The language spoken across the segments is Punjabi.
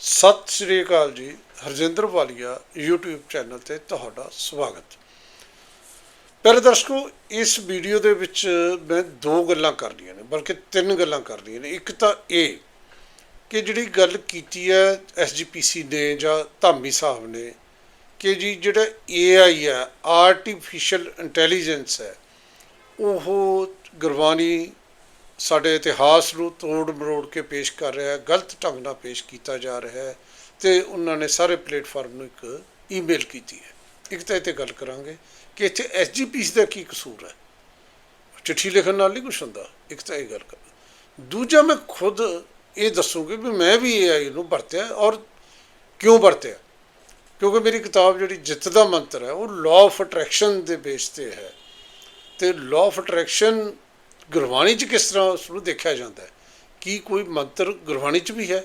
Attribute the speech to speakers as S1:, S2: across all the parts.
S1: ਸਤਿ ਸ੍ਰੀ ਅਕਾਲ ਜੀ, ਹਰਜਿੰਦਰ ਵਾਲੀਆ, YouTube ਚੈਨਲ ਤੇ ਤੁਹਾਡਾ ਸਵਾਗਤ। ਪਹਿਲੇ ਦਰਸ਼ਕੋ, ਇਸ ਵੀਡੀਓ ਦੇ ਵਿੱਚ ਮੈਂ ਦੋ ਗੱਲਾਂ ਕਰਨੀਆਂ ਨੇ, ਬਲਕਿ ਤਿੰਨ ਗੱਲਾਂ ਕਰਨੀਆਂ ਨੇ। ਇੱਕ ਤਾਂ ਇਹ ਕਿ ਜਿਹੜੀ ਗੱਲ ਕੀਤੀ ਹੈ SGPC ਨੇ ਜਾਂ ਧਾਮੀ ਸਾਹਿਬ ਨੇ, ਕਿ ਜੀ ਜਿਹੜਾ AI ਹੈ ਆਰਟੀਫੀਸ਼ੀਅਲ ਇੰਟੈਲੀਜੈਂਸ ਹੈ, ਉਹ ਗੁਰਬਾਣੀ ਸਾਡੇ ਇਤਿਹਾਸ ਨੂੰ ਤੋੜ ਮਰੋੜ ਕੇ ਪੇਸ਼ ਕਰ ਰਿਹਾ ਹੈ, ਗਲਤ ਢੰਗ ਨਾਲ ਪੇਸ਼ ਕੀਤਾ ਜਾ ਰਿਹਾ ਹੈ ਤੇ ਉਹਨਾਂ ਨੇ ਸਾਰੇ ਪਲੇਟਫਾਰਮ ਨੂੰ ਇੱਕ ਈਮੇਲ ਕੀਤੀ ਹੈ। ਇੱਕ ਤਾਂ ਇਹ ਤੇ ਗੱਲ ਕਰਾਂਗੇ ਕਿ ਇੱਥੇ ਐਸਜੀਪੀਸੀ ਦਾ ਕੀ ਕਸੂਰ ਹੈ? ਚਿੱਠੀ ਲਿਖਣ ਨਾਲ ਨਹੀਂ ਕੁਛ ਹੁੰਦਾ। ਇੱਕ ਤਾਂ ਇਹ ਗੱਲ ਕਰ ਦੂਜਾ ਮੈਂ ਖੁਦ ਇਹ ਦੱਸੂਗੀ ਵੀ ਮੈਂ ਵੀ AI ਨੂੰ ਵਰਤਿਆ ਔਰ ਕਿਉਂ ਵਰਤਿਆ? ਕਿਉਂਕਿ ਮੇਰੀ ਕਿਤਾਬ ਜਿਹੜੀ ਜਿੱਤ ਦਾ ਮੰਤਰ ਹੈ, ਉਹ ਲਾਅ ਆਫ ਅਟਰੈਕਸ਼ਨ ਦੇ ਬੇਸ ਤੇ ਹੈ। ਤੇ ਲਾਅ ਆਫ ਅਟਰੈਕਸ਼ਨ ਗੁਰਬਾਣੀ 'ਚ ਕਿਸ ਤਰ੍ਹਾਂ ਉਸ ਨੂੰ ਦੇਖਿਆ ਜਾਂਦਾ ਹੈ? ਕੀ ਕੋਈ ਮੰਤਰ ਗੁਰਬਾਣੀ 'ਚ ਵੀ ਹੈ?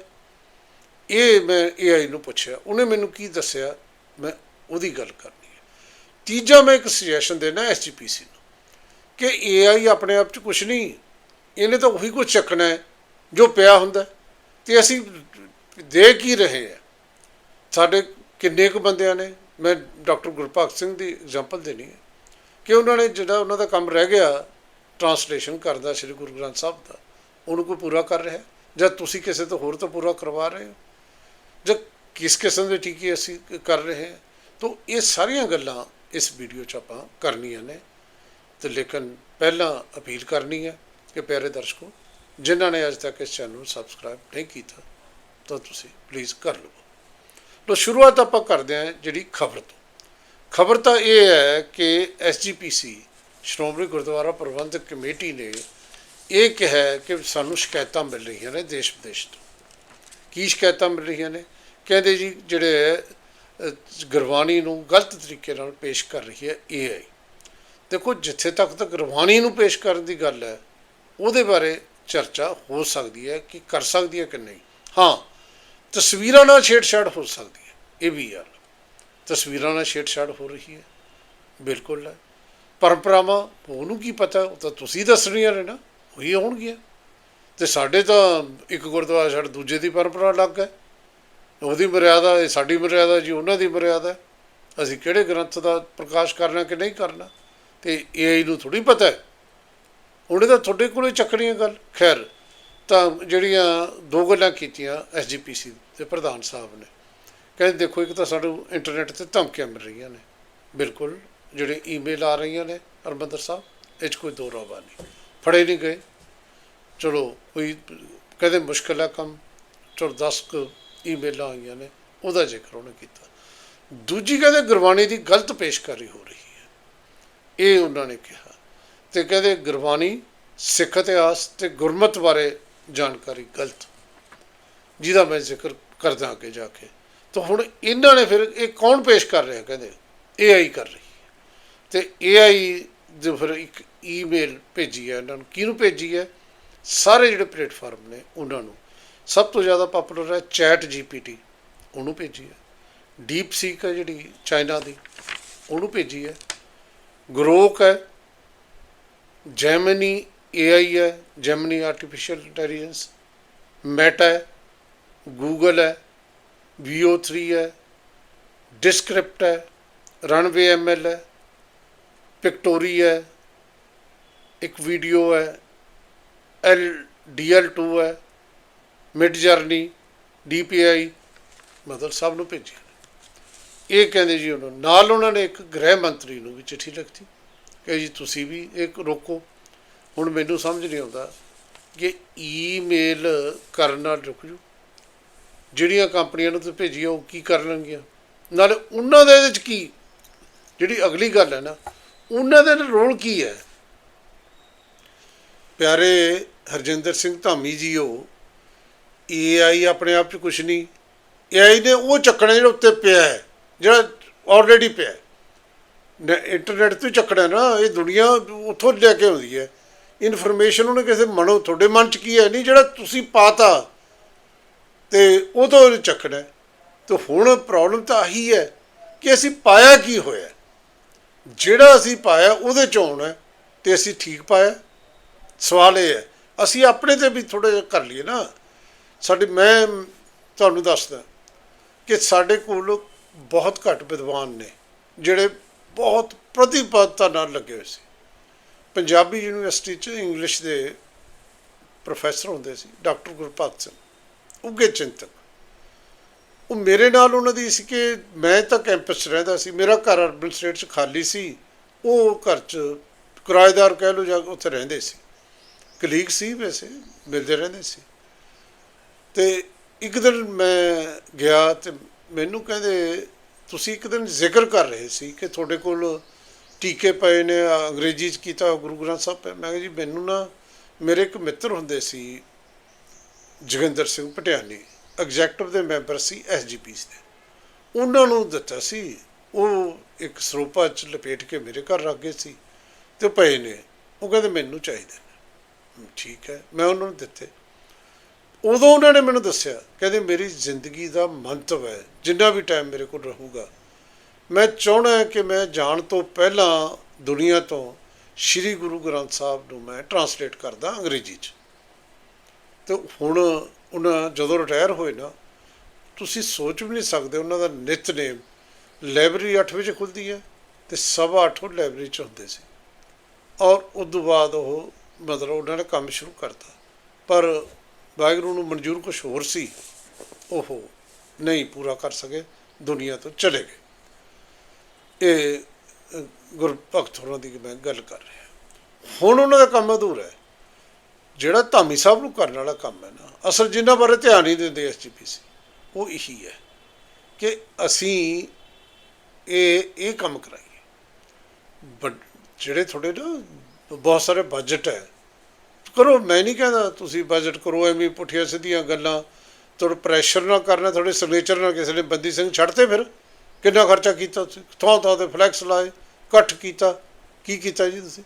S1: ਇਹ ਮੈਂ AI ਨੂੰ ਪੁੱਛਿਆ। ਉਹਨੇ ਮੈਨੂੰ ਕੀ ਦੱਸਿਆ? ਮੈਂ ਉਹਦੀ ਗੱਲ ਕਰਨੀ ਹੈ। ਤੀਜਾ ਮੈਂ ਇੱਕ ਸੁਜੈਸ਼ਨ ਦੇਣਾ SGPC ਨੂੰ ਕਿ AI ਆਪਣੇ ਆਪ 'ਚ ਕੁਝ ਨਹੀਂ। ਇਹਨੇ ਤਾਂ ਉਹੀ ਕੁਝ ਚੱਕਣਾ ਹੈ ਜੋ ਪਿਆ ਹੁੰਦਾ। ਹੈ। ਤੇ ਅਸੀਂ ਦੇ ਕੀ ਰਹੇ ਹਾਂ? ਸਾਡੇ ਕਿੰਨੇ ਕੁ ਬੰਦਿਆਂ ਨੇ? ਮੈਂ ਡਾਕਟਰ ਗੁਰਭਗਤ ਸਿੰਘ ਦੀ ਐਗਜ਼ਾਮਪਲ ਦੇਣੀ ਹੈ ਕਿ ਉਹਨਾਂ ਨੇ ਜਿਹੜਾ ਉਹਨਾਂ ਦਾ ਕੰਮ ਰਹਿ ਗਿਆ ਟਰਾਂਸਲੇਸ਼ਨ ਕਰਦਾ ਸ੍ਰੀ ਗੁਰੂ ਗ੍ਰੰਥ ਸਾਹਿਬ ਦਾ। ਉਹਨੂੰ ਕੋਈ ਪੂਰਾ ਕਰ ਰਿਹਾ? ਹੈ? ਜਾਂ ਤੁਸੀਂ ਕਿਸੇ ਤੋਂ ਹੋਰ ਤੋਂ ਪੂਰਾ ਕਰਵਾ ਰਹੇ ਹੋ? ਜਾਂ ਕਿਸ ਕਿਸਮ ਦੇ ਟੀਕੇ ਅਸੀਂ ਕਰ ਰਹੇ ਹਾਂ? ਤਾਂ ਇਹ ਸਾਰੀਆਂ ਗੱਲਾਂ ਇਸ ਵੀਡੀਓ 'ਚ ਆਪਾਂ ਕਰਨੀਆਂ ਨੇ। ਤੇ ਲੇਕਿਨ ਪਹਿਲਾਂ ਅਪੀਲ ਕਰਨੀ ਹੈ ਕਿ ਪਿਆਰੇ ਦਰਸ਼ਕੋ, ਜਿਨ੍ਹਾਂ ਨੇ ਅਜੇ ਤੱਕ ਇਸ ਚੈਨਲ ਨੂੰ ਸਬਸਕ੍ਰਾਈਬ ਨਹੀਂ ਕੀਤਾ, ਤਾਂ ਤੁਸੀਂ ਪਲੀਜ਼ ਕਰ ਲਵੋ। ਲੋ, ਸ਼ੁਰੂਆਤ ਆਪਾਂ ਕਰਦੇ ਹਾਂ ਜਿਹੜੀ ਖਬਰ ਤੋਂ। ਖਬਰ ਤਾਂ ਇਹ ਹੈ ਕਿ ਐਸਜੀਪੀਸੀ ਸ਼੍ਰੋਮਣੀ ਗੁਰਦੁਆਰਾ ਪ੍ਰਬੰਧਕ ਕਮੇਟੀ ਨੇ ਇਹ ਕਿਹਾ ਕਿ ਸਾਨੂੰ ਸ਼ਿਕਾਇਤਾਂ ਮਿਲ ਰਹੀਆਂ ਨੇ ਦੇਸ਼ ਵਿਦੇਸ਼ ਤੋਂ। ਕੀ ਸ਼ਿਕਾਇਤਾਂ ਮਿਲ ਰਹੀਆਂ ਨੇ? ਕਹਿੰਦੇ ਜੀ, ਜਿਹੜੇ ਗੁਰਬਾਣੀ ਨੂੰ ਗਲਤ ਤਰੀਕੇ ਨਾਲ ਪੇਸ਼ ਕਰ ਰਹੀ ਹੈ AI ਦੇਖੋ, ਜਿੱਥੇ ਤੱਕ ਤਾਂ ਗੁਰਬਾਣੀ ਨੂੰ ਪੇਸ਼ ਕਰਨ ਦੀ ਗੱਲ ਹੈ, ਉਹਦੇ ਬਾਰੇ ਚਰਚਾ ਹੋ ਸਕਦੀ ਹੈ ਕਿ ਕਰ ਸਕਦੀ ਹੈ ਕਿ ਨਹੀਂ। ਹਾਂ, ਤਸਵੀਰਾਂ ਨਾਲ ਛੇੜਛਾੜ ਹੋ ਸਕਦੀ ਹੈ, ਇਹ ਵੀ ਹੈ ਤਸਵੀਰਾਂ ਨਾਲ ਛੇੜਛਾੜ ਹੋ ਰਹੀ ਹੈ, ਬਿਲਕੁਲ ਹੈ। ਪਰੰਪਰਾਵਾਂ, ਉਹਨੂੰ ਕੀ ਪਤਾ? ਉਹ ਤਾਂ ਤੁਸੀਂ ਦੱਸਣੀਆਂ ਨੇ ਨਾ। ਉਹੀ ਆਉਣਗੀਆਂ ਤੇ ਸਾਡੇ ਤਾਂ ਇੱਕ ਗੁਰਦੁਆਰਾ ਛੱਡ ਦੂਜੇ ਦੀ ਪਰੰਪਰਾ ਅਲੱਗ ਹੈ। ਉਹਦੀ ਮਰਿਆਦਾ, ਇਹ ਸਾਡੀ ਮਰਿਆਦਾ ਜੀ, ਉਹਨਾਂ ਦੀ ਮਰਿਆਦਾ। ਅਸੀਂ ਕਿਹੜੇ ਗ੍ਰੰਥ ਦਾ ਪ੍ਰਕਾਸ਼ ਕਰਨਾ ਕਿ ਨਹੀਂ ਕਰਨਾ? ਤੇ AI ਨੂੰ ਥੋੜੀ ਪਤਾ ਹੈ। ਉਹਨੇ ਤਾਂ ਤੁਹਾਡੇ ਕੋਲੇ ਚੱਕਣੀ ਹੈ ਗੱਲ। ਖੈਰ, ਤਾਂ ਜਿਹੜੀਆਂ ਦੋ ਗੱਲਾਂ ਕੀਤੀਆਂ ਐਸਜੀਪੀਸੀ ਦੇ ਪ੍ਰਧਾਨ ਸਾਹਿਬ ਨੇ। ਕਹਿੰਦੇ ਦੇਖੋ, ਇੱਕ ਤਾਂ ਸਾਨੂੰ ਇੰਟਰਨੈਟ ਤੇ ਧਮਕੀਆਂ ਮਿਲ ਰਹੀਆਂ ਨੇ। ਬਿਲਕੁਲ। ਜਿਹੜੇ ਈਮੇਲ ਆ ਰਹੀਆਂ ਨੇ, ਹਰਮੰਦਰ ਸਾਹਿਬ, ਇਹ 'ਚ ਕੋਈ ਦੋ ਰੋਬਾ ਨਹੀਂ। ਫੜੇ ਨਹੀਂ ਗਏ। ਚਲੋ, ਕੋਈ ਕਹਿੰਦੇ ਮੁਸ਼ਕਲ ਹੈ ਕੰਮ, ਚਲੋ 10 ਕੁ ਈਮੇਲਾਂ ਆਈਆਂ ਨੇ, ਉਹਦਾ ਜ਼ਿਕਰ ਉਹਨੇ ਕੀਤਾ। ਦੂਜੀ ਕਹਿੰਦੇ ਗੁਰਬਾਣੀ ਦੀ ਗਲਤ ਪੇਸ਼ਕਾਰੀ ਹੋ ਰਹੀ ਹੈ। ਇਹ ਉਹਨਾਂ ਨੇ ਕਿਹਾ। ਤੇ ਕਹਿੰਦੇ ਗੁਰਬਾਣੀ ਸਿੱਖ ਇਤਿਹਾਸ ਤੇ ਗੁਰਮਤ ਬਾਰੇ ਜਾਣਕਾਰੀ ਗਲਤ। ਜਿਹਦਾ ਮੈਂ ਜ਼ਿਕਰ ਕਰਦਾ ਅੱਗੇ ਜਾ ਕੇ। ਤਾਂ ਹੁਣ ਇਹਨਾਂ ਨੇ ਫਿਰ ਇਹ ਕੌਣ ਪੇਸ਼ ਕਰ ਰਿਹਾ ਕਹਿੰਦੇ? AI ਕਰ ਰਹੀ ਤੇ AI ਦੇ ਫਿਰ ਇੱਕ ਈਮੇਲ ਭੇਜੀ ਹੈ ਇਹਨਾਂ ਨੂੰ। ਕਿਹਨੂੰ ਭੇਜੀ ਹੈ ਸਾਰੇ ਜਿਹੜੇ ਪਲੇਟਫਾਰਮ ਨੇ ਉਹਨਾਂ ਨੂੰ। ਸਭ ਤੋਂ ਜ਼ਿਆਦਾ ਪਪੂਲਰ ਹੈ ਚੈਟ ਜੀਪੀਟੀ ਉਹਨੂੰ ਭੇਜੀ ਹੈ ਡੀਪ ਸੀਕ ਹੈ ਜਿਹੜੀ ਚਾਈਨਾ ਦੀ, ਉਹਨੂੰ ਭੇਜੀ ਹੈ ਗਰੋਕ ਹੈ। ਜੈਮਨੀ AI ਹੈ। ਜੈਮਨੀ ਆਰਟੀਫੀਸ਼ੀਅਲ ਇੰਟੈਲੀਜੈਂਸ ਮੈਟਾ ਹੈ। ਗੂਗਲ ਹੈ। VO3 ਹੈ। ਡਿਸਕ੍ਰਿਪਟ ਹੈ। ਰਨਵੇ ML ਹੈ। ਪਿਕਟੋਰੀ ਹੈ ਇੱਕ ਵੀਡੀਓ ਹੈ ਐਲ DL2 ਹੈ ਮਿਡ ਜਰਨੀ DPI ਮਤਲਬ ਸਭ ਨੂੰ ਭੇਜਿਆ ਇਹ ਕਹਿੰਦੇ ਜੀ ਉਹਨਾਂ ਨਾਲ ਉਹਨਾਂ ਨੇ ਇੱਕ ਗ੍ਰਹਿ ਮੰਤਰੀ ਨੂੰ ਵੀ ਚਿੱਠੀ ਲਿਖਤੀ ਕਿ ਜੀ ਤੁਸੀਂ ਵੀ ਇੱਕ ਰੋਕੋ ਹੁਣ ਮੈਨੂੰ ਸਮਝ ਨਹੀਂ ਆਉਂਦਾ ਕਿ ਈਮੇਲ ਕਰਨ ਨਾਲ ਰੁਕ ਜੂ ਜਿਹੜੀਆਂ ਕੰਪਨੀਆਂ ਨੂੰ ਤੁਸੀਂ ਭੇਜੀਆਂ ਉਹ ਕੀ ਕਰ ਲੈਣਗੀਆਂ ਨਾਲੇ ਉਹਨਾਂ ਦੇ ਇਹਦੇ ਚ ਕੀ ਜਿਹੜੀ ਅਗਲੀ ਗੱਲ ਹੈ ਨਾ ਉਹਨਾਂ ਦੇ ਰੋਲ ਕੀ ਹੈ ਪਿਆਰੇ ਹਰਜਿੰਦਰ ਸਿੰਘ ਧਾਮੀ ਜੀਓ AI ਆਪਣੇ ਆਪ 'ਚ ਕੁਝ ਨਹੀਂ। AI ਨੇ ਉਹ ਚੱਕਣਾ ਜਿਹੜਾ ਉੱਤੇ ਪਿਆ ਹੈ, ਜਿਹੜਾ ਆਲਰੇਡੀ ਪਿਆ ਹੈ। ਨ- ਇੰਟਰਨੈਟ ਤੋਂ ਚੱਕਣਾ ਨਾ, ਇਹ ਦੁਨੀਆ ਉੱਥੋਂ ਲੈ ਕੇ ਆਉਂਦੀ ਹੈ। ਇਨਫੋਰਮੇਸ਼ਨ ਉਹਨੇ ਕਿਸੇ ਮਨੋ, ਤੁਹਾਡੇ ਮਨ 'ਚ ਕੀ ਹੈ? ਨਹੀਂ, ਜਿਹੜਾ ਤੁਸੀਂ ਪਾਤਾ ਤੇ ਉਹ ਤੋਂ ਉਹਨੇ ਚੱਕਣਾ ਹੈ। ਤੇ ਹੁਣ ਪ੍ਰੋਬਲਮ ਤਾਂ ਆਹੀ ਹੈ ਕਿ ਅਸੀਂ ਪਾਇਆ ਕੀ ਹੋਇਆ ਜਿਹੜਾ ਅਸੀਂ ਪਾਇਆ ਉਹਦੇ 'ਚ ਆਉਣਾ ਹੈ ਤੇ ਅਸੀਂ ਠੀਕ ਪਾਇਆ ਸਵਾਲ ਇਹ ਹੈ, ਅਸੀਂ ਆਪਣੇ ਤੇ ਵੀ ਥੋੜਾ ਜਿਹਾ ਕਰ ਲਈਏ ਨਾ। ਸਾਡੇ, ਮੈਂ ਤੁਹਾਨੂੰ ਦੱਸਦਾ ਕਿ ਸਾਡੇ ਕੋਲ ਬਹੁਤ ਘੱਟ ਵਿਦਵਾਨ ਨੇ, ਜਿਹੜੇ ਬਹੁਤ ਪ੍ਰਤੀਬੱਧਤਾ ਨਾਲ ਲੱਗੇ ਹੋਏ ਸੀ। ਪੰਜਾਬੀ ਯੂਨੀਵਰਸਿਟੀ 'ਚ ਇੰਗਲਿਸ਼ ਦੇ ਪ੍ਰੋਫੈਸਰ ਹੁੰਦੇ ਸੀ, ਡਾਕਟਰ ਗੁਰਪਾਤ ਸਿੰਘ ਉੱਗੇ ਚਿੰਤਕ। ਉਹ ਮੇਰੇ ਨਾਲ ਉਹਨਾਂ ਦੀ ਸੀ ਕਿ ਮੈਂ ਤਾਂ ਕੈਂਪਸ 'ਚ ਰਹਿੰਦਾ ਸੀ, ਮੇਰਾ ਘਰ ਅਰਬਨ ਸਟੇਟ 'ਚ ਖਾਲੀ ਸੀ। ਉਹ ਘਰ 'ਚ ਕਿਰਾਏਦਾਰ ਕਹਿ ਲਓ ਜਾਂ ਉੱਥੇ ਰਹਿੰਦੇ ਸੀ। ਕਲੀਗ ਸੀ ਵੈਸੇ, ਮਿਲਦੇ ਰਹਿੰਦੇ ਸੀ। ਤੇ ਇੱਕ ਦਿਨ ਮੈਂ ਗਿਆ ਤੇ ਮੈਨੂੰ ਕਹਿੰਦੇ, ਤੁਸੀਂ ਇੱਕ ਦਿਨ ਜ਼ਿਕਰ ਕਰ ਰਹੇ ਸੀ ਕਿ ਤੁਹਾਡੇ ਕੋਲ ਟੀਕੇ ਪਏ ਨੇ ਅੰਗਰੇਜ਼ੀ ਚ ਕੀਤਾ ਗੁਰੂ ਗ੍ਰੰਥ ਸਾਹਿਬ ਪਏ। ਮੈਂ ਕਿਹਾ ਜੀ, ਮੈਨੂੰ ਨਾ, ਮੇਰੇ ਇੱਕ ਮਿੱਤਰ ਹੁੰਦੇ ਸੀ ਜੋਗਿੰਦਰ ਸਿੰਘ ਪਟਿਆਨੀ। ਐਗਜ਼ੈਕਟਿਵ ਦੇ ਮੈਂਬਰ ਸੀ ਐਸਜੀਪੀਸ ਦੇ। ਉਹਨਾਂ ਨੂੰ ਦਿੱਤਾ ਸੀ, ਉਹ ਇੱਕ ਸਰੋਪਾ ਚ ਲਪੇਟ ਕੇ ਮੇਰੇ ਘਰ ਰੱਖ ਗਏ ਸੀ ਤੇ ਉਹ ਪਏ ਨੇ। ਉਹ ਕਹਿੰਦੇ, ਮੈਨੂੰ ਚਾਹੀਦੇ ਨੇ। ਠੀਕ ਹੈ, ਮੈਂ ਉਹਨਾਂ ਨੂੰ ਦਿੱਤੇ। ਉਦੋਂ ਉਹਨਾਂ ਨੇ ਮੈਨੂੰ ਦੱਸਿਆ, ਕਹਿੰਦੇ, ਮੇਰੀ ਜ਼ਿੰਦਗੀ ਦਾ ਮੰਤਵ ਹੈ, ਜਿੰਨਾ ਵੀ ਟਾਈਮ ਮੇਰੇ ਕੋਲ ਰਹੂਗਾ, ਮੈਂ ਚਾਹਣਾ ਕਿ ਮੈਂ ਜਾਣ ਤੋਂ ਪਹਿਲਾਂ ਦੁਨੀਆ ਤੋਂ ਸ੍ਰੀ ਗੁਰੂ ਗ੍ਰੰਥ ਸਾਹਿਬ ਨੂੰ ਮੈਂ ਟਰਾਂਸਲੇਟ ਕਰਦਾ ਅੰਗਰੇਜ਼ੀ 'ਚ। ਤੇ ਹੁਣ ਉਹਨਾਂ ਜਦੋਂ ਰਿਟਾਇਰ ਹੋਏ ਨਾ ਤੁਸੀਂ ਸੋਚ ਵੀ ਨਹੀਂ ਸਕਦੇ ਉਹਨਾਂ ਦਾ ਨਿਤਨੇਮ ਲਾਇਬ੍ਰੇਰੀ 8 ਵਜੇ ਖੁੱਲਦੀ ਹੈ ਤੇ ਸਵਾ ਅੱਠ ਉਹ ਲਾਇਬ੍ਰੇਰੀ 'ਚ ਹੁੰਦੇ ਸੀ। ਔਰ ਉਸ ਤੋਂ ਬਾਅਦ ਉਹ ਮਤਲਬ ਉਹਨਾਂ ਨੇ ਕੰਮ ਸ਼ੁਰੂ ਕਰਤਾ। ਪਰ ਵਾਹਿਗੁਰੂ ਨੂੰ ਮਨਜ਼ੂਰ ਕੁਝ ਹੋਰ ਸੀ। ਉਹ ਨਹੀਂ ਪੂਰਾ ਕਰ ਸਕੇ ਦੁਨੀਆ ਤੋਂ ਚਲੇ ਗਏ। ਇਹ ਅ, ਗੁਰਭਗਤ ਹੋਰਾਂ ਦੀ ਮੈਂ ਗੱਲ ਕਰ ਰਿਹਾ। ਹੁਣ ਉਹਨਾਂ ਦਾ ਕੰਮ ਅਧੂਰਾ ਹੈ। ਜਿਹੜਾ ਧਾਮੀ ਸਾਹਿਬ ਨੂੰ ਕਰਨ ਵਾਲਾ ਕੰਮ ਹੈ ਨਾ, ਅਸਲ ਜਿਨ੍ਹਾਂ ਬਾਰੇ ਧਿਆਨ ਨਹੀਂ ਦਿੰਦੇ ਐਸਜੀਪੀਸੀ ਉਹ ਇਹੀ ਹੈ ਕਿ ਅਸੀਂ ਇਹ ਇਹ ਕੰਮ ਕਰਾਈਏ। ਬਟ ਜਿਹੜੇ ਤੁਹਾਡੇ ਨਾ ਬਹੁਤ ਸਾਰੇ ਬਜਟ ਹੈ, ਕਰੋ, ਮੈਂ ਨਹੀਂ ਕਹਿੰਦਾ ਤੁਸੀਂ ਬਜਟ ਕਰੋ, ਐਵੇਂ ਪੁੱਠੀਆਂ ਸਿੱਧੀਆਂ ਗੱਲਾਂ, ਤੁਹਾਡੇ ਪ੍ਰੈਸ਼ਰ ਨਾ ਕਰਨਾ, ਤੁਹਾਡੇ ਸਿਗਨੇਚਰ ਨਾਲ ਕਿਸੇ ਨੇ ਬੰਦੀ ਸਿੰਘ ਛੱਡਤੇ ਫਿਰ, ਕਿੰਨਾ ਖਰਚਾ ਕੀਤਾ ਤੁਸੀਂ? ਥਾਂ ਥਾਂ ਤੇ ਫਲੈਕਸ ਲਾਏ, ਇਕੱਠ ਕੀਤਾ, ਕੀ ਕੀਤਾ ਜੀ ਤੁਸੀਂ?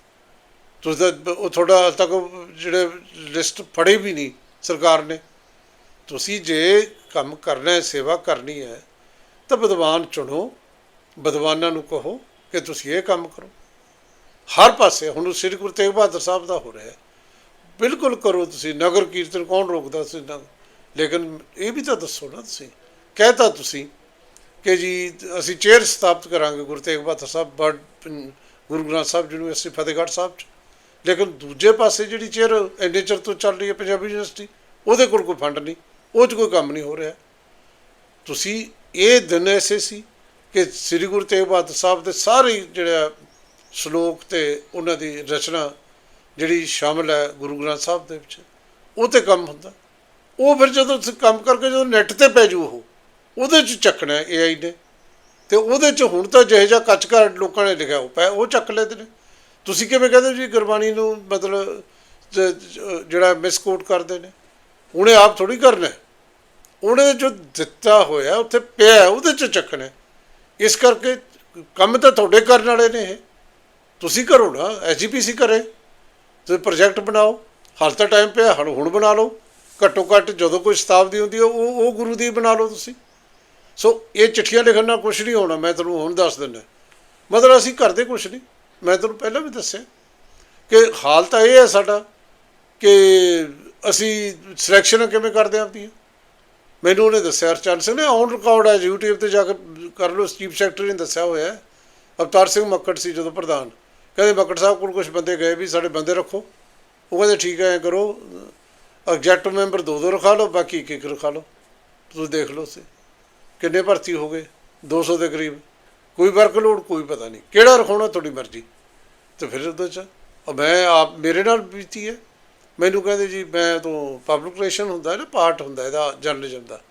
S1: ਤੁਸੀਂ ਤਾਂ ਉਹ ਤੁਹਾਡਾ ਹਾਲੇ ਤੱਕ ਜਿਹੜੇ ਲਿਸਟ ਫੜੇ ਵੀ ਨਹੀਂ ਸਰਕਾਰ ਨੇ। ਤੁਸੀਂ ਜੇ ਕੰਮ ਕਰਨਾ ਹੈ, ਸੇਵਾ ਕਰਨੀ ਹੈ, ਤਾਂ ਵਿਦਵਾਨ ਚੁਣੋ, ਵਿਦਵਾਨਾਂ ਨੂੰ ਕਹੋ ਕਿ ਤੁਸੀਂ ਇਹ ਕੰਮ ਕਰੋ। ਹਰ ਪਾਸੇ, ਹੁਣ ਸ੍ਰੀ ਗੁਰੂ ਤੇਗ ਬਹਾਦਰ ਸਾਹਿਬ ਦਾ ਹੋ ਰਿਹਾ ਹੈ। ਬਿਲਕੁਲ ਕਰੋ ਤੁਸੀਂ, ਨਗਰ ਕੀਰਤਨ ਕੌਣ ਰੋਕਦਾ ਸੀ ਨਾ? ਲੇਕਿਨ ਇਹ ਵੀ ਤਾਂ ਦੱਸੋ ਨਾ ਤੁਸੀਂ। ਕਹਿਤਾ ਤੁਸੀਂ ਕਿ ਜੀ, ਅਸੀਂ ਚੇਅਰ ਸਥਾਪਿਤ ਕਰਾਂਗੇ ਗੁਰੂ ਤੇਗ ਬਹਾਦਰ ਸਾਹਿਬ ਬਰਡ ਗੁਰੂ ਗ੍ਰੰਥ ਸਾਹਿਬ ਯੂਨੀਵਰਸਿਟੀ ਫਤਿਹਗੜ੍ਹ ਸਾਹਿਬ ਚ। ਲੇਕਿਨ ਦੂਜੇ ਪਾਸੇ ਜਿਹੜੀ ਚੇਅਰ ਇੰਨੇ ਚਿਰ ਤੋਂ ਚੱਲ ਰਹੀ ਹੈ ਪੰਜਾਬੀ ਯੂਨੀਵਰਸਿਟੀ, ਉਹਦੇ ਕੋਲ ਕੋਈ ਫੰਡ ਨਹੀਂ, ਉਹ 'ਚ ਕੋਈ ਕੰਮ ਨਹੀਂ ਹੋ ਰਿਹਾ। ਤੁਸੀਂ ਇਹ ਦਿਨ ਐਸੇ ਸੀ ਕਿ ਸ੍ਰੀ ਗੁਰੂ ਤੇਗ ਬਹਾਦਰ ਸਾਹਿਬ ਦੇ ਸਾਰੇ ਜਿਹੜਾ ਸ਼ਲੋਕ ਤੇ ਉਹਨਾਂ ਦੀ ਰਚਨਾ ਜਿਹੜੀ ਸ਼ਾਮਲ ਹੈ ਗੁਰੂ ਗ੍ਰੰਥ ਸਾਹਿਬ ਦੇ ਵਿੱਚ, ਉਹ ਤੇ ਕੰਮ ਹੁੰਦਾ। ਉਹ ਫਿਰ ਜਦੋਂ ਤੁਸੀਂ ਕੰਮ ਕਰਕੇ ਜਦੋਂ ਨੈੱਟ ਤੇ ਪੈ ਜੂ ਉਹ, ਉਹਦੇ ਚ ਚੱਕਣਾ ਏਆਈ ਨੇ। ਤੇ ਉਹਦੇ ਚ ਹੁਣ ਤਾਂ ਜਿਹੇ ਜਿਹਾ ਕੱਚ ਘਰ ਲੋਕਾਂ ਨੇ ਲਿਖਿਆ, ਉਹ ਪੈ ਉਹ ਚੱਕ ਲੈਂਦੇ ਨੇ। ਤੁਸੀਂ ਕਿਵੇਂ ਕਹਿੰਦੇ ਹੋ ਜੀ ਗੁਰਬਾਣੀ ਨੂੰ ਮਤਲਬ ਜ- ਜ- ਜਿਹੜਾ ਮਿਸਕੋਟ ਕਰਦੇ ਨੇ? ਉਹਨੇ ਆਪ ਥੋੜੀ ਕਰਨਾ ਉਹਨੇ ਜੋ ਦਿੱਤਾ ਹੋਇਆ, ਉੱਥੇ ਪਿਆ ਉਹਦੇ ਚ ਚੱਕਣਾ ਇਸ ਕਰਕੇ ਕੰਮ ਤਾਂ ਤੁਹਾਡੇ ਕਰਨ ਵਾਲੇ ਨੇ ਇਹ। ਤੁਸੀਂ ਕਰੋ ਨਾ ਐਜੀਪੀਸੀ ਕਰੇ। ਤੁਸੀਂ ਪ੍ਰੋਜੈਕਟ ਬਣਾਓ। ਹਾਲ ਤਾਂ ਟਾਈਮ ਪਿਆ, ਹੁਣ ਹੁਣ ਬਣਾ ਲਓ। ਘੱਟੋ ਘੱਟ ਜਦੋਂ ਕੋਈ ਸ਼ਤਾਬਦੀ ਹੁੰਦੀ ਹੈ, ਉਹ ਉਹ ਗੁਰੂ ਦੀ ਬਣਾ ਲਓ ਤੁਸੀਂ। ਸੋ ਇਹ ਚਿੱਠੀਆਂ ਲਿਖਣ ਨਾਲ ਕੁਝ ਨਹੀਂ ਹੋਣਾ, ਮੈਂ ਤੁਹਾਨੂੰ ਹੁਣ ਦੱਸ ਦਿੰਦਾ। ਮਤਲਬ ਅਸੀਂ ਕਰਦੇ ਕੁਝ ਨਹੀਂ। ਮੈਂ ਤੁਹਾਨੂੰ ਪਹਿਲਾਂ ਵੀ ਦੱਸਿਆ ਕਿ ਹਾਲ ਤਾਂ ਇਹ ਹੈ ਸਾਡਾ ਕਿ ਅਸੀਂ ਸਿਲੈਕਸ਼ਨ ਕਿਵੇਂ ਕਰਦੇ ਆਪਦੀ ਮੈਨੂੰ ਉਹਨੇ ਦੱਸਿਆ, ਹਰਚੰਦ ਸਿੰਘ ਨੇ ਔਨ ਰਿਕਾਰਡ ਹੈ, YouTube ਤੇ ਜਾ ਕੇ ਕਰ ਲਓ, ਚੀਫ ਸੈਕਟਰੀ ਨੇ ਦੱਸਿਆ ਹੋਇਆ ਅਵਤਾਰ ਸਿੰਘ ਮੱਕੜ ਸੀ ਜਦੋਂ ਪ੍ਰਧਾਨ। ਕਹਿੰਦੇ ਮੱਕੜ ਸਾਹਿਬ ਕੋਲ ਕੁਝ ਬੰਦੇ ਗਏ ਵੀ ਸਾਡੇ ਬੰਦੇ ਰੱਖੋ। ਉਹ ਕਹਿੰਦੇ, ਠੀਕ ਹੈ, ਐਂ ਕਰੋ, ਐਗਜੈਕਟ ਮੈਂਬਰ ਦੋ ਦੋ ਰਖਾ ਲਓ, ਬਾਕੀ ਇੱਕ ਇੱਕ ਰਖਾ ਲਓ। ਤੁਸੀਂ ਦੇਖ ਲਓ ਸੀ ਕਿੰਨੇ ਭਰਤੀ ਹੋ ਗਏ? 200 ਦੇ ਕਰੀਬ। ਕੋਈ ਵਰਕਲੋਡ, ਕੋਈ ਪਤਾ ਨਹੀਂ। ਕਿਹੜਾ ਰਖਾਉਣਾ? ਤੁਹਾਡੀ ਮਰਜ਼ੀ। ਤੇ ਫਿਰ ਉਹਦੇ ਚ ਮੈਂ ਆਪ, ਮੇਰੇ ਨਾਲ ਬੀਤੀ ਹੈ। ਮੈਨੂੰ ਕਹਿੰਦੇ ਜੀ, ਮੈਂ ਤੋਂ ਪਬਲਿਕ ਰਿਲੇਸ਼ਨ ਹੁੰਦਾ ਹੈ ਨਾ ਪਾਰਟ ਹੁੰਦਾ ਇਹਦਾ ਜਰਨਲਿਜ਼ਮ ਦਾ।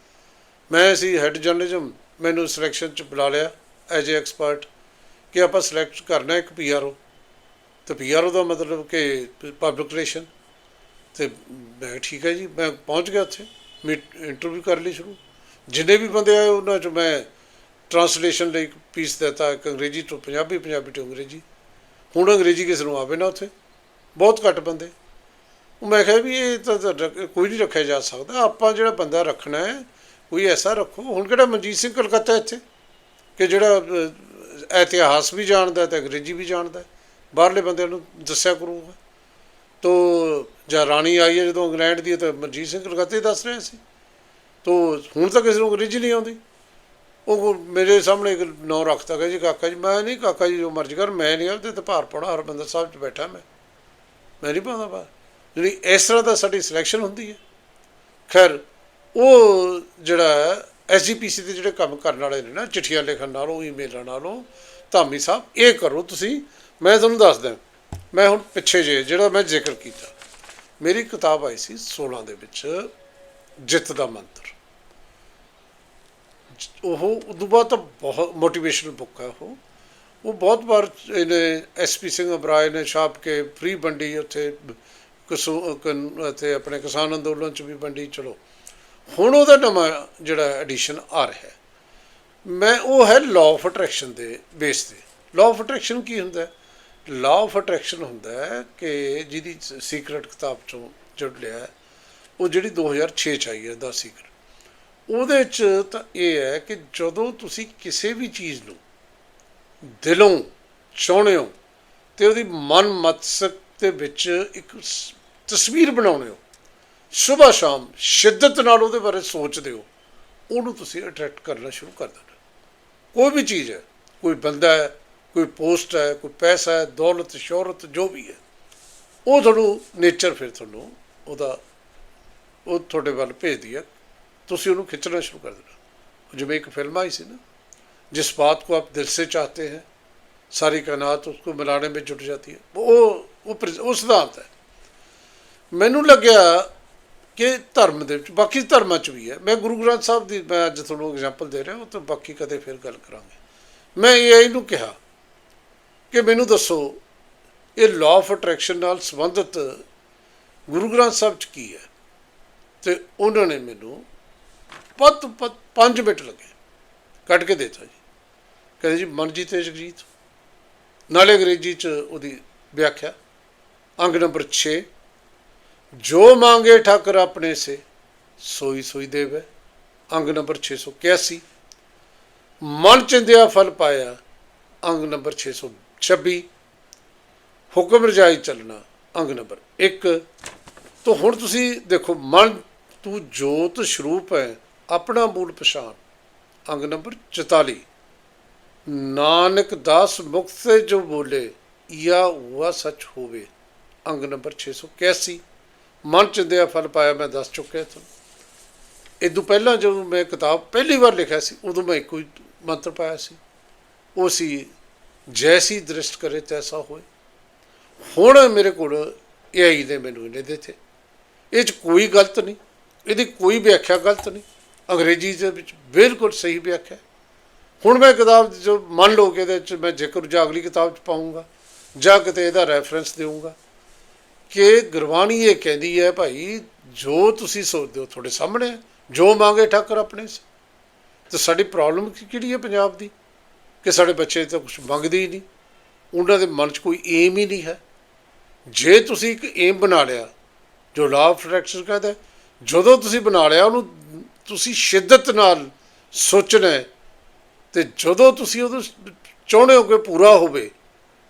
S1: ਮੈਂ ਸੀ ਹੈਡ ਜਰਨਲਿਜ਼ਮ ਮੈਨੂੰ ਸਿਲੈਕਸ਼ਨ ਚ ਬੁਲਾ ਲਿਆ ਐਜ ਏ ਐਕਸਪਰਟ ਕਿ ਆਪਾਂ ਸਿਲੈਕਟ ਕਰਨਾ ਇੱਕ ਪੀਆਰਓ ਤੇ ਪੀਆਰਓ ਦਾ ਮਤਲਬ ਕਿ ਪਬਲਿਕ ਰਿਲੇਸ਼ਨ ਤੇ ਮੈਂ ਠੀਕ ਹੈ ਜੀ, ਮੈਂ ਪਹੁੰਚ ਗਿਆ ਉੱਥੇ ਇੰਟਰਵਿਊ ਕਰ ਲਈ ਸ਼ੁਰੂ। ਜਿੰਨੇ ਵੀ ਬੰਦੇ ਆਏ, ਉਹਨਾਂ ਚ ਮੈਂ ਟ੍ਰਾਂਸਲੇਸ਼ਨ ਲਈ ਇੱਕ ਪੀਸ ਦਿੱਤਾ, ਇੱਕ ਅੰਗਰੇਜ਼ੀ ਤੋਂ ਪੰਜਾਬੀ ਪੰਜਾਬੀ ਤੋਂ ਅੰਗਰੇਜ਼ੀ। ਹੁਣ ਅੰਗਰੇਜ਼ੀ ਕਿਸ ਨੂੰ ਆਵੇ ਨਾ ਉੱਥੇ? ਬਹੁਤ ਘੱਟ ਬੰਦੇ। ਉਹ ਮੈਂ ਕਿਹਾ ਵੀ ਇਹ ਤਾਂ ਤਾਂ ਕੋਈ ਨਹੀਂ ਰੱਖਿਆ ਜਾ ਸਕਦਾ। ਆਪਾਂ ਜਿਹੜਾ ਬੰਦਾ ਰੱਖਣਾ ਹੈ, ਕੋਈ ਐਸਾ ਰੱਖੋ। ਹੁਣ ਕਿਹੜਾ ਮਨਜੀਤ ਸਿੰਘ ਕਲਕੱਤਾ ਇੱਥੇ? ਕਿ ਜਿਹੜਾ ਇਤਿਹਾਸ ਵੀ ਜਾਣਦਾ ਹੈ ਤੇ ਅੰਗਰੇਜ਼ੀ ਵੀ ਜਾਣਦਾ ਬਾਹਰਲੇ ਬੰਦਿਆਂ ਨੂੰ ਦੱਸਿਆ ਕਰੂਗਾ। ਤੋ, ਜਾਂ ਰਾਣੀ ਆਈ ਹੈ ਜਦੋਂ ਇੰਗਲੈਂਡ ਦੀ ਤਾਂ ਮਨਜੀਤ ਸਿੰਘ ਕਲਕੱਤੇ ਦੱਸ ਰਿਹਾ ਸੀ। ਤੋ, ਹੁਣ ਤਾਂ ਕਿਸੇ ਨੂੰ ਅੰਗਰੇਜ਼ੀ ਨਹੀਂ ਆਉਂਦੀ। ਉਹ ਮੇਰੇ ਸਾਹਮਣੇ ਇੱਕ ਨਾਂ ਰੱਖਤਾ ਗਿਆ ਜੀ, ਕਾਕਾ ਜੀ। ਮੈਂ ਨਹੀਂ, ਕਾਕਾ ਜੀ ਜੋ ਮਰਜ਼ੀ ਕਰ, ਮੈਂ ਨਹੀਂ ਆਉਂਦੇ ਤੇ ਭਾਰ ਪਾਉਣਾ ਹਰਬੰਦਰ ਸਾਹਿਬ 'ਚ ਬੈਠਾ ਮੈਂ। ਮੈਂ ਨਹੀਂ ਪਾਉਂਦਾ ਬਾਹਰ ਜਿਹੜੀ ਇਸ ਤਰ੍ਹਾਂ ਦਾ ਸਾਡੀ ਸਿਲੈਕਸ਼ਨ ਹੁੰਦੀ ਹੈ। ਖੈਰ, ਉਹ ਜਿਹੜਾ ਐਸਜੀਪੀਸੀ ਦੇ ਜਿਹੜੇ ਕੰਮ ਕਰਨ ਵਾਲੇ ਨੇ ਨਾ, ਚਿੱਠੀਆਂ ਲਿਖਣ ਨਾਲੋਂ ਈਮੇਲਾਂ ਨਾਲੋਂ, ਧਾਮੀ ਸਾਹਿਬ, ਇਹ ਕਰੋ ਤੁਸੀਂ। ਮੈਂ ਤੁਹਾਨੂੰ ਦੱਸਦਾ ਮੈਂ ਹੁਣ ਪਿੱਛੇ ਜੇ, ਜਿਹੜਾ ਮੈਂ ਜ਼ਿਕਰ ਕੀਤਾ। ਮੇਰੀ ਕਿਤਾਬ ਆਈ ਸੀ 16 ਦੇ ਵਿੱਚ, ਜਿੱਤ ਦਾ ਮੰਤਰ। ਉਹ ਉਦੋਂ ਬਾਅਦ ਤਾਂ ਬਹੁਤ ਮੋਟੀਵੇਸ਼ਨਲ ਬੁੱਕ ਹੈ ਉਹ। ਉਹ ਬਹੁਤ ਵਾਰ ਇਹਨੇ ਐਸਪੀ ਸਿੰਘ ਅਬਰਾਏ ਨੇ ਛਾਪ ਕੇ ਫ੍ਰੀ ਵੰਡੀ ਉੱਥੇ, ਕਸੂ, ਕਨ- ਅਤੇ ਆਪਣੇ ਕਿਸਾਨ ਅੰਦੋਲਨ ਚ ਵੀ ਵੰਡੀ, ਚਲੋ। ਹੁਣ ਉਹਦਾ ਨਵਾਂ ਜਿਹੜਾ ਐਡੀਸ਼ਨ ਆ ਰਿਹਾ। ਮੈਂ, ਉਹ ਹੈ ਲਾਅ ਆਫ ਅਟਰੈਕਸ਼ਨ ਦੇ ਬੇਸ ਤੇ। ਲਾਅ ਆਫ ਅਟਰੈਕਸ਼ਨ ਕੀ ਹੁੰਦਾ? ਹੈ ਲਾਅ ਆਫ ਅਟਰੈਕਸ਼ਨ ਹੁੰਦਾ ਕਿ ਜਿਹਦੀ ਸੀਕ੍ਰੇਟ ਕਿਤਾਬ ਚੋਂ ਜੁੜ ਲਿਆ ਉਹ ਜਿਹੜੀ 2006 ਚ ਆਈ ਹੈ ਦਾ ਸੀਕ੍ਰੇਟ ਉਹਦੇ ਚ ਤਾਂ ਇਹ ਹੈ ਕਿ ਜਦੋਂ ਤੁਸੀਂ ਕਿਸੇ ਵੀ ਚੀਜ਼ ਨੂੰ ਦਿਲੋਂ ਚਾਹੁੰਦੇ ਹੋ ਤੇ ਉਹਦੀ ਮਨ ਮਤਸਕ ਦੇ ਵਿੱਚ ਇੱਕ ਤਸਵੀਰ ਬਣਾਉਂਦੇ ਹੋ ਸਵੇਰ ਸ਼ਾਮ ਸ਼ਿੱਦਤ ਨਾਲ ਉਹਦੇ ਬਾਰੇ ਸੋਚਦੇ ਹੋ, ਉਹਨੂੰ ਤੁਸੀਂ ਅਟਰੈਕਟ ਕਰਨਾ ਸ਼ੁਰੂ ਕਰ ਦੇਣਾ ਕੋਈ ਵੀ ਚੀਜ਼ ਹੈ, ਕੋਈ ਬੰਦਾ ਹੈ, ਕੋਈ ਪੋਸਟ ਹੈ, ਕੋਈ ਪੈਸਾ ਹੈ, ਦੌਲਤ, ਸ਼ੋਹਰਤ, ਜੋ ਵੀ ਹੈ, ਉਹ ਤੁਹਾਨੂੰ ਨੇਚਰ ਫਿਰ ਤੁਹਾਨੂੰ ਉਹਦਾ, ਉਹ ਤੁਹਾਡੇ ਵੱਲ ਭੇਜਦੀ ਹੈ। ਤੁਸੀਂ ਉਹਨੂੰ ਖਿੱਚਣਾ ਸ਼ੁਰੂ ਕਰ ਦੇਣਾ ਜਿਵੇਂ ਇੱਕ ਫਿਲਮ ਆਈ ਸੀ ਨਾ जिस बात को आप दिल से चाहते हैं सारी कायनात उसको मिलाने में जुट जाती है वो वो प्रिज- ਉਹ ਸਿਧਾਂਤ ਹੈ ਮੈਨੂੰ ਲੱਗਿਆ ਕਿ ਧਰਮ ਦੇ ਵਿੱਚ ਬਾਕੀ ਧਰਮਾਂ 'ਚ ਵੀ ਹੈ ਮੈਂ ਗੁਰੂ ਗ੍ਰੰਥ ਸਾਹਿਬ ਦੀ ਮੈਂ ਅੱਜ ਤੁਹਾਨੂੰ ਐਗਜ਼ਾਮਪਲ ਦੇ ਰਿਹਾ ਉਹ ਤਾਂ ਬਾਕੀ ਕਦੇ ਫਿਰ ਗੱਲ ਕਰਾਂਗੇ ਮੈਂ ਇਹ ਇਹਨੂੰ ਕਿਹਾ ਕਿ ਮੈਨੂੰ ਦੱਸੋ ਇਹ ਲਾਅ ਆਫ ਅਟਰੈਕਸ਼ਨ ਨਾਲ ਸੰਬੰਧਿਤ ਗੁਰੂ ਗ੍ਰੰਥ ਸਾਹਿਬ 'ਚ ਕੀ ਹੈ ਤੇ ਉਹਨਾਂ ਨੇ ਮੈਨੂੰ ਪਤ ਪਤ 5 ਮਿੰਟ ਲੱਗੇ। ਕੱਢ ਕੇ ਦਿੱਤਾ ਜੀ। ਕਹਿੰਦੇ ਜੀ ਮਨਜੀਤ ਜਗਜੀਤ ਨਾਲੇ ਅੰਗਰੇਜ਼ੀ ਚ ਉਹਦੀ ਵਿਆਖਿਆ। ਅੰਗ ਨੰਬਰ 6 ਜੋ ਮੰਗੇ ਠਾਕਰ ਆਪਣੇ ਸੇ, ਸੋਈ ਸੋਈ ਦੇਵੇ। ਅੰਗ ਨੰਬਰ 681 ਮਨ ਚਿੰਦਿਆ ਫਲ ਪਾਇਆ, ਅੰਗ ਨੰਬਰ 626 ਹੁਕਮ ਰਜਾਈ ਚੱਲਣਾ, ਅੰਗ ਨੰਬਰ 1 ਤੋਂ ਹੁਣ ਤੁਸੀਂ ਦੇਖੋ, ਮਨ ਤੂੰ ਜੋਤ ਸਰੂਪ ਹੈ। ਆਪਣਾ ਮੂਲ ਪਛਾਣ, ਅੰਗ ਨੰਬਰ 44 ਨਾਨਕ ਦਾਸ ਮੁਕਤ ਜੋ ਬੋਲੇ ਯਾ ਹੁਆ ਸੱਚ ਹੋਵੇ। ਅੰਗ ਨੰਬਰ 681 ਮਨ ਚਿੰਦਿਆ ਫਲ ਪਾਇਆ, ਮੈਂ ਦੱਸ ਚੁੱਕਿਆ ਤੁਹਾਨੂੰ। ਇਦੋਂ ਪਹਿਲਾਂ ਜਦੋਂ ਮੈਂ ਕਿਤਾਬ ਪਹਿਲੀ ਵਾਰ ਲਿਖਿਆ ਸੀ, ਉਦੋਂ ਮੈਂ ਇੱਕੋ ਹੀ ਮੰਤਰ ਪਾਇਆ ਸੀ। ਉਹ ਸੀ, ਜੈਸੀ ਦ੍ਰਿਸ਼ਟ ਕਰੇ ਤੈਸਾ ਹੋਏ। ਹੁਣ ਮੇਰੇ ਕੋਲ ਇਹ ਏਆਈ ਨੇ ਮੈਨੂੰ ਇਹਨੇ ਦਿੱਤੇ। ਇਹ ਚ ਕੋਈ ਗਲਤ ਨਹੀਂ। ਇਹਦੀ ਕੋਈ ਵਿਆਖਿਆ ਗਲਤ ਨਹੀਂ। ਅੰਗਰੇਜ਼ੀ ਦੇ ਵਿੱਚ ਬਿਲਕੁਲ ਸਹੀ ਵਿਆਖਿਆ ਹੁਣ ਮੈਂ ਕਿਤਾਬ ਜੋ ਮੰਨ ਲਓ ਕਿ ਇਹਦੇ ਵਿੱਚ ਮੈਂ ਜ਼ਿਕਰ ਜਾਂ ਅਗਲੀ ਕਿਤਾਬ ਚ ਪਾਉਂਗਾ ਜਾਂ ਕਿਤੇ ਇਹਦਾ ਰੈਫਰੈਂਸ ਦੇਵਾਂਗਾ ਕਿ ਗੁਰਬਾਣੀ ਇਹ ਕਹਿੰਦੀ ਹੈ ਭਾਈ, ਜੋ ਤੁਸੀਂ ਸੋਚਦੇ ਹੋ ਤੁਹਾਡੇ ਸਾਹਮਣੇ ਹੈ, ਜੋ ਮੰਗੇ ਠਾਕਰ ਆਪਣੇ ਸੇ। ਤੇ ਸਾਡੀ ਪ੍ਰੋਬਲਮ ਕਿਹੜੀ ਹੈ ਪੰਜਾਬ ਦੀ? ਕਿ ਸਾਡੇ ਬੱਚੇ ਤਾਂ ਕੁਝ ਮੰਗਦੇ ਹੀ ਨਹੀਂ। ਉਹਨਾਂ ਦੇ ਮਨ 'ਚ ਕੋਈ ਏਮ ਹੀ ਨਹੀਂ ਹੈ। ਜੇ ਤੁਸੀਂ ਇੱਕ ਏਮ ਬਣਾ ਲਿਆ, ਜੋ ਲਾਅ ਆਫ ਅਟਰੈਕਸ਼ਨ ਕਹਿੰਦਾ ਜਦੋਂ ਤੁਸੀਂ ਬਣਾ ਲਿਆ, ਉਹਨੂੰ ਤੁਸੀਂ ਸ਼ਿੱਦਤ ਨਾਲ ਸੋਚਣਾ ਹੈ ਤੇ ਜਦੋਂ ਤੁਸੀਂ ਉਹਨੂੰ ਚਾਹੁੰਦੇ ਹੋ ਕਿ ਪੂਰਾ ਹੋਵੇ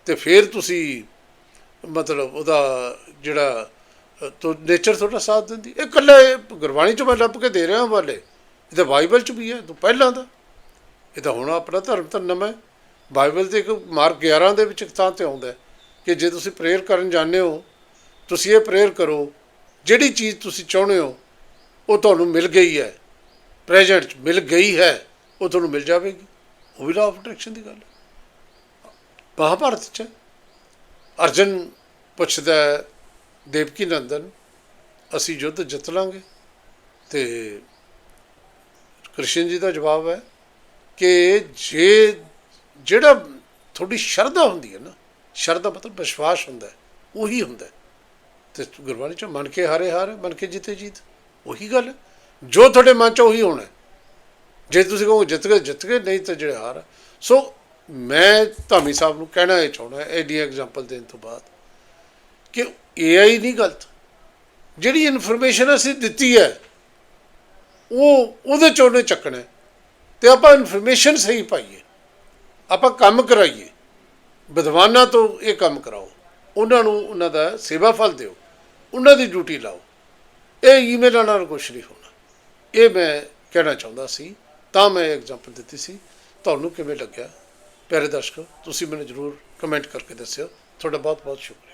S1: ਤੇ ਫਿਰ ਤੁਸੀਂ ਮਤਲਬ ਉਹਦਾ ਜਿਹੜਾ ਤੋ, ਨੇਚਰ ਤੁਹਾਡਾ ਸਾਥ ਦਿੰਦੀ ਇਹ ਇਕੱਲਾ ਇਹ ਗੁਰਬਾਣੀ ਚ ਮੈਂ ਲੱਭ ਕੇ ਦੇ ਰਿਹਾ ਵਾਲੇ। ਇਹ ਤਾਂ ਬਾਈਬਲ ਚ ਵੀ ਹੈ, ਤੋਂ ਪਹਿਲਾਂ ਦਾ। ਇਹ ਤਾਂ ਹੁਣ ਆਪਣਾ ਧਰਮ ਤਾਂ ਨਵਾਂ ਹੈ। ਬਾਈਬਲ ਦੇ ਇੱਕ ਮਾਰਕ 11 ਦੇ ਵਿੱਚ ਇੱਕ ਥਾਂ ਤੇ ਆਉਂਦਾ ਕਿ ਜੇ ਤੁਸੀਂ ਪ੍ਰੇਅਰ ਕਰਨ ਜਾਂਦੇ ਹੋ, ਤੁਸੀਂ ਇਹ ਪ੍ਰੇਅਰ ਕਰੋ, ਜਿਹੜੀ ਚੀਜ਼ ਤੁਸੀਂ ਚਾਹੁੰਦੇ ਹੋ, ਉਹ ਤੁਹਾਨੂੰ ਮਿਲ ਗਈ ਹੈ। ਪ੍ਰੈਜ਼ੈਂਟ ਚ ਮਿਲ ਗਈ ਹੈ ਉਹ ਤੁਹਾਨੂੰ ਮਿਲ ਜਾਵੇਗੀ ਉਹ ਵੀ ਲਾਅ ਆਫ ਅਟਰੈਕਸ਼ਨ ਦੀ ਗੱਲ ਹੈ ਮਹਾਭਾਰਤ ਚ ਅਰਜਨ ਪੁੱਛਦਾ ਦੇਵਕੀ ਨੰਦਨ ਅਸੀਂ ਯੁੱਧ ਜਿੱਤ ਲਾਂਗੇ ਤੇ ਕ੍ਰਿਸ਼ਨ ਜੀ ਦਾ ਜਵਾਬ ਹੈ ਕਿ ਜੇ ਜਿਹੜਾ ਤੁਹਾਡੀ ਸ਼ਰਧਾ ਹੁੰਦੀ ਹੈ ਨਾ ਸ਼ਰਧਾ ਮਤਲਬ ਵਿਸ਼ਵਾਸ ਹੁੰਦਾ ਹੈ, ਉਹੀ ਹੁੰਦਾ ਹੈ। ਤੇ ਗੁਰਬਾਣੀ ਚ ਮਨ ਕੇ ਹਾਰੇ ਹਾਰ ਮਨ ਕੇ ਜਿੱਤੇ ਜੀਤ ਉਹੀ ਗੱਲ ਹੈ। ਜੋ ਤੁਹਾਡੇ ਮਨ ਚ ਉਹੀ ਹੋਣਾ। ਜੇ ਤੁਸੀਂ ਕਹੋ ਜਿੱਤ ਗਏ ਜਿੱਤ ਗਏ, ਨਹੀਂ ਤਾਂ ਜਿਹੜੇ ਹਾਰ ਸੋ ਮੈਂ ਧਾਮੀ ਸਾਹਿਬ ਨੂੰ ਕਹਿਣਾ ਇਹ ਚਾਹੁੰਦਾ ਐਡੀ ਐਗਜ਼ਾਮਪਲ ਦੇਣ ਤੋਂ ਬਾਅਦ ਕਿ AI ਨਹੀਂ ਗਲਤ। ਜਿਹੜੀ ਇਨਫੋਰਮੇਸ਼ਨ ਅਸੀਂ ਦਿੱਤੀ ਹੈ, ਉਹ ਉਹਦੇ ਚੋਂ ਉਹਨੇ ਚੱਕਣਾ ਹੈ। ਤੇ ਆਪਾਂ ਇਨਫੋਰਮੇਸ਼ਨ ਸਹੀ ਪਾਈਏ। ਆਪਾਂ ਕੰਮ ਕਰਾਈਏ। ਵਿਦਵਾਨਾਂ ਤੋਂ ਇਹ ਕੰਮ ਕਰਾਓ। ਉਹਨਾਂ ਨੂੰ ਉਹਨਾਂ ਦਾ ਸੇਵਾ ਫਲ ਦਿਓ। ਉਹਨਾਂ ਦੀ ਡਿਊਟੀ ਲਾਓ। ਇਹ ਈਮੇਲਾਂ ਨਾਲ ਕੁਛ ਨਹੀਂ ਹੋਣਾ। ਇਹ ਮੈਂ ਕਹਿਣਾ ਚਾਹੁੰਦਾ ਸੀ, ਤਾਂ ਮੈਂ ਐਗਜ਼ਾਮਪਲ ਦਿੱਤੀ ਸੀ। ਤੁਹਾਨੂੰ ਕਿਵੇਂ ਲੱਗਿਆ? ਪਿਆਰੇ ਦਰਸ਼ਕੋ, ਤੁਸੀਂ ਮੈਨੂੰ ਜਰੂਰ ਕਮੈਂਟ ਕਰਕੇ ਦੱਸਿਓ। ਤੁਹਾਡਾ ਬਹੁਤ ਬਹੁਤ ਸ਼ੁਕਰੀਆ।